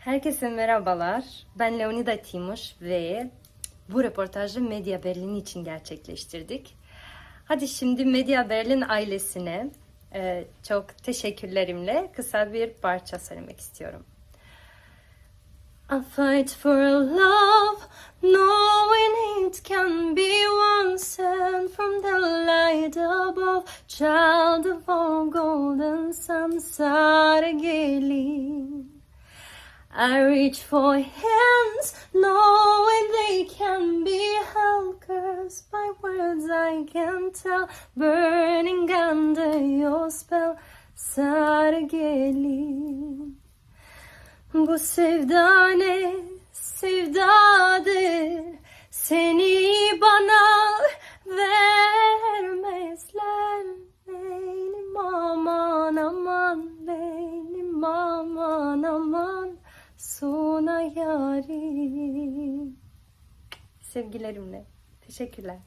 Herkese merhabalar. Ben Leonida Timuş ve bu röportajı Medya Berlin için gerçekleştirdik. Hadi şimdi Medya Berlin ailesine e, çok teşekkürlerimle kısa bir parça söylemek istiyorum. I fight for love, knowing it can be one sent from the light above. Child of all golden sun, Sargelin. I reach for hands, knowing they can be held. Cause by words I can tell, burning under your spell, Sargelin. Bu sevda ne sevdadır Seni bana vermezler Benim aman aman Benim aman aman Sona yarim Sevgilerimle Teşekkürler.